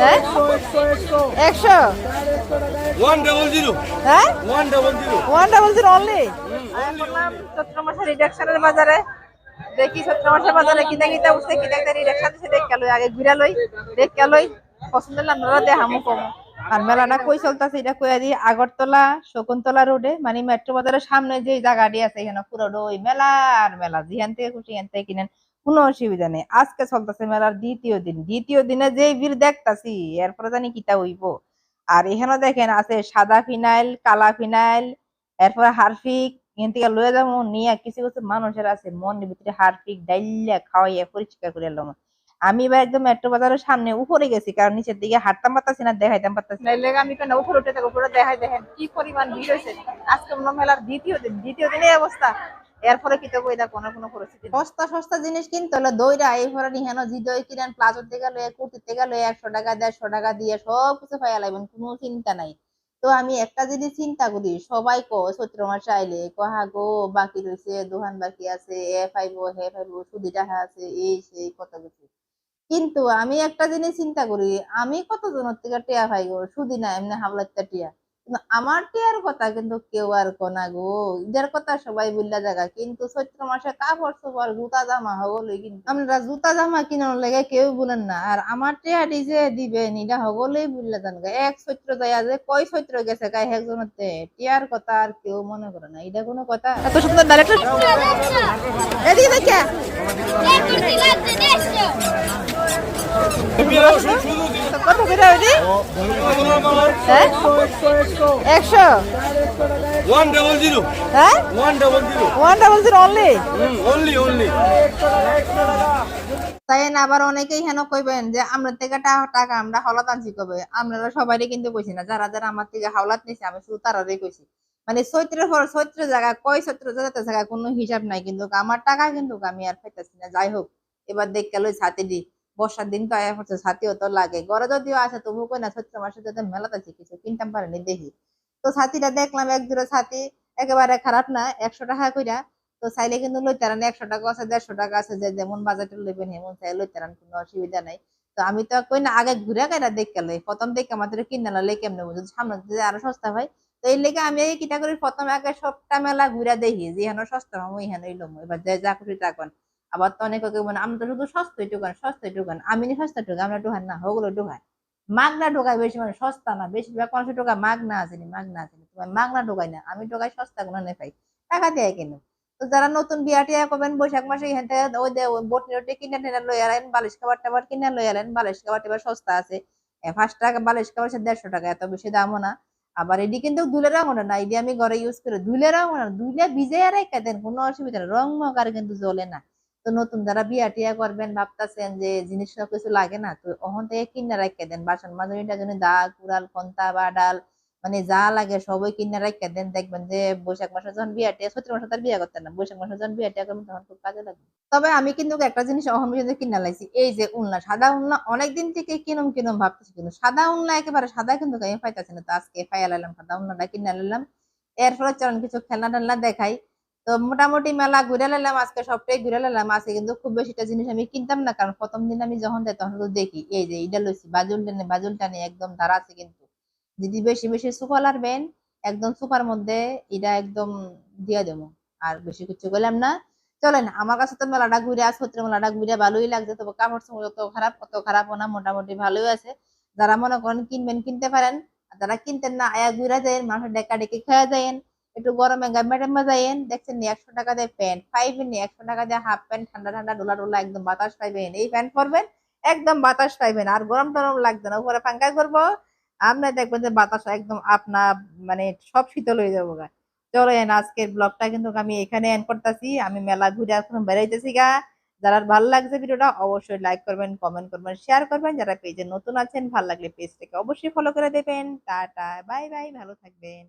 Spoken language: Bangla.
হ্যাঁ? একশো? ওয়ান ডাবল জিরো হ্যাঁ? One double zero one double zero only চৈত্র মাসের রিডাকশনের বাজারে। দেখি চৈত্র মাসের বাজারে কিনা কিনা উঠছে কিনা কিনা রিডাকশন দিছে দেখ লই আগে ঘুরা লই দেখ লই পছন্দ লাগল দেখামু কম আর মেলাটা কই চলতেছে এটা কইয়া দি আগরতলা শকুন্তলা রোডে মানে মেট্রো বাজারের সামনে যে জায়গাটি আছে এখানে পুরো ওই মেলা আর মেলা যেখান থেকে খুশি এখান থেকে কিনেন। কোনো অসুবিধা নেই। আজকে চলতেছে মেলার দ্বিতীয় দিন। দ্বিতীয় দিনে যে ভিড় দেখতাছি, এরপরে জানি কিতা হইব। আর এখানে দেখেন আছে সাদা ফিনাইল, কালা ফিনাইল, এরপরে হারফিক, এখান থেকে লয়ে যাব, নিয়ে কিছু কিছু মানুষের আছে, মনের ভিতরে হারফিক ডাইলিয়া খাওয়াইয়া পরিষ্কার করে এলাম আমি এবার একদম মেট্রো বাজারের সামনে উপরে গেছি, কারণ নিচের দিকে হাঁটতাম পারতাছি না, দেখাইতাম পারতাছি না। এলে আমি কেন উপরে উঠে থাকো উপরে দেখাই দেখেন কি পরিমাণ ভিড় হয়েছে আজকে মেলার দ্বিতীয় দিন। দ্বিতীয় দিনের অবস্থা। এরপরে কইদা পরিস্থিতি। সস্তা সস্তা জিনিস কিনতে হলে দইরা এই ফরে নিহানো জি দই কিনেন, প্লাজোর লয়ে টাকা দিয়ে সব কিছু পাইয়া কোনো চিন্তা নাই। তো আমি একটা জিনিস চিন্তা করি, সবাই কো চৈত্র মাসে আইলে কহা গো, বাকি রয়েছে, দোকান বাকি আছে, এ পাইবো হে পাইবো সুদি টাকা আছে, এই, সেই, কত কিছু। কিন্তু আমি একটা জিনিস চিন্তা করি, আমি কত জনের থেকে টিয়া পাই গো? সুদি না, এমনি হাবলাত্তা টিয়া। কিন্তু আমার টিয়ার কথা কিন্তু কেউ আর কোনা গো। ঈদের কথা সবাই বুল্লা জায়গা কিন্তু চৈত্র মাসে কাপড় চোপড় জুতা জামা হগলই কিন্তু। আমরা জুতা জামা কিনার লাগে কেউ বলেন না আর আমার টিয়াটি যে দিবে নিটা হগলই বুল্লা জান গা। এক চৈত্র যাইয়া যে কয় চৈত্র গেছে গায়ে একজনতে? টিয়ার কথা আর কেউ মনে করে না এটা কোনো কথা। এত সুন্দর ডাইরেক্টর এদিকে দেখা। কত করে ওইটি? হ্যাঁ? একশো? ওয়ান ডাবল জিরো হ্যাঁ? One double zero one double zero only only only তাই না আবার অনেকেই হেন কইবেন যে আমরা থেকে টাকা আমরা হলাত আনছি কবে? আপনারা সবাই কিন্তু কইছি না। যারা যারা আমার থেকে হাওলাত নিছে আমি শুধু তারারই কইছি। মানে চৈত্রের পর চৈত্র জায়গা কয় চৈত্র যাতে জায়গা কোনো হিসাব নাই কিন্তু আমার টাকা কিন্তু আমি আর পাইতাছি না। যাই হোক এবার দেখতে লই ছাতি দি। বর্ষার দিন তো আয়া পড়ছে, ছাতিও তো লাগে। ঘরে যদিও আছে তবু কই না চৈত্র মাসে যদি মেলাতে কিছু, কিনতাম পারেনি দেখি। তো ছাতিটা দেখলাম এক জোড়া ছাতি, একেবারে খারাপ না, একশো টাকা কইরা। তো চাইলে কিন্তু লইতারান একশো টাকা আছে, দেড়শো টাকা আছে, যে যেমন বাজেটে লইবেন এমন চাই লইতারান কোনো অসুবিধা নাই। তো আমি তো কই না, আগে ঘুরে কাইরা দেখতে লই, প্রথম দেখে আমাদের কিনে ললে কেমনে বুঝো সামনে যদি আরও সস্তা হয়, তো এই লেগে আমি এই কিটা করি প্রথম আগে সবটা মেলা ঘুরে দেখি, যে হেন সস্তা হম হেন লম, এবার যে খুশি তা আবার তো অনেকে মানে আমি তো শুধু সস্তাই ঢুকান সস্তাই ঢুকান। আমি সস্তা টোকা আমরা টোকান না হগুলো টোকায় মাগনা ঢোকায় বেশি মানে সস্তা না, বেশিরভাগ মানুষের টোকা মাগনা আসেনি মাগনা আসেনি তোমার মাগনা ঢোকায় না, আমি টোকাই সস্তা গুলো নে পাই টাকা দিয়ে কেন। তো যারা নতুন বিয়া টিয়া করবেন, বৈশাখ মাসে এখান থেকে ওই যে বটি রটি কিনে টেনে লই আলেন বালিশ খাবার টাবার কিনে লই আলেন বালিশ খাবার টাবার সস্তা আছে। পাঁচ টাকা বালিশ খাবার সে দেড়শো টাকা, এত বেশি দামও না। আবার এটি কিন্তু দুলে রঙও না এটি আমি ঘরে ইউজ করি দুলে রঙও না দুলে ভিজে আর কোনো অসুবিধা নেই রং মকার কিন্তু জ্বলে না। তো নতুন যারা বিয়া টিয়া করবেন ভাবতেছেন যে জিনিস কিছু লাগে না, তো ওখান থেকে কিনে রেখে দেন। বাসন মাজনিটার জন্য দা কুড়াল কন্তা বা ডাল মানে যা লাগে সবই কিনে রেখে দেন। দেখবেন যে বৈশাখ মাসে যখন বিয়া টিয়া, চৈত্র মাসে তার বিয়া করতেন না, বৈশাখ মাসে যখন বিয়া টিয়া করবেন তখন খুব কাজে লাগবে। তবে আমি কিন্তু একটা জিনিস অহম পর্যন্ত কিনা লাইছি, এই যে উনলা সাদা উনলা অনেকদিন থেকে কিনুম কিনুম ভাবতেছি কিন্তু সাদা উনলা একেবারে সাদা কিন্তু আমি পাইতেছি না, তো আজকে ফাইয়া লাইলাম, সাদা উনলাটা কিনে লাইলাম। এরপরে চলুন কিছু খেলনা টেলনা দেখাই। তো মোটামুটি মেলা ঘুরে লাইলাম আজকে সবটাই ঘুরে লাইলাম আজকে কিন্তু খুব বেশিটা জিনিস আমি কিনতাম না, কারণ প্রথম দিন আমি যখন যাই তখন তো দেখি, এই যে এটা লইছি, বাজুল টেনে, বাজুল টানে একদম ধারা আছে কিন্তু। যদি বেশি বেশি সুফা লারবেন একদম সুপার মধ্যে এটা একদম দিয়ে দেবো, আর বেশি কিছু করলাম না। চলেন, আমার কাছে তো মেলাটা ঘুরে আছে সত্যি মেলাটা ঘুরে ভালোই লাগছে, তবে কাপড় চোপড় অত খারাপ, অত খারাপও না, মোটামুটি ভালোই আছে। যারা মনে করেন কিনবেন, কিনতে পারেন, আর যারা কিনতেন না, আয়া ঘুরে যায় মানুষের ডেকা ডেকে খেয়ে যায় একটু গরমে গাম্মা টাম্মা যাইয়েন, দেখছেন একশো টাকা দিয়ে প্যান্ট। পাইবেন নি? একশো টাকা দিয়ে হাফ প্যান্ট, ঠান্ডা ঠান্ডা ডোলা ডোলা একদম বাতাস পাইবেন। এই প্যান্ট পরবেন, একদম বাতাস পাইবেন। আর গরম টরম লাগবে না। উপরে পাঙ্কা করব আপনার দেখবেন যে বাতাস একদম আপনা মানে সব শীতল হয়ে যাব গা। চলো এন আজকের ব্লগটা কিন্তু আমি এখানে এন্ড করতেছি। আমি মেলা ঘুরে এখন বেড়াইতেছি গা। যারা ভালো লাগছে ভিডিওটা, অবশ্যই লাইক করবেন কমেন্ট করবেন শেয়ার করবেন। যারা পেজে নতুন আছেন, ভালো লাগলে পেজটাকে অবশ্যই ফলো করে দেবেন। টাটা বাই বাই ভালো থাকবেন।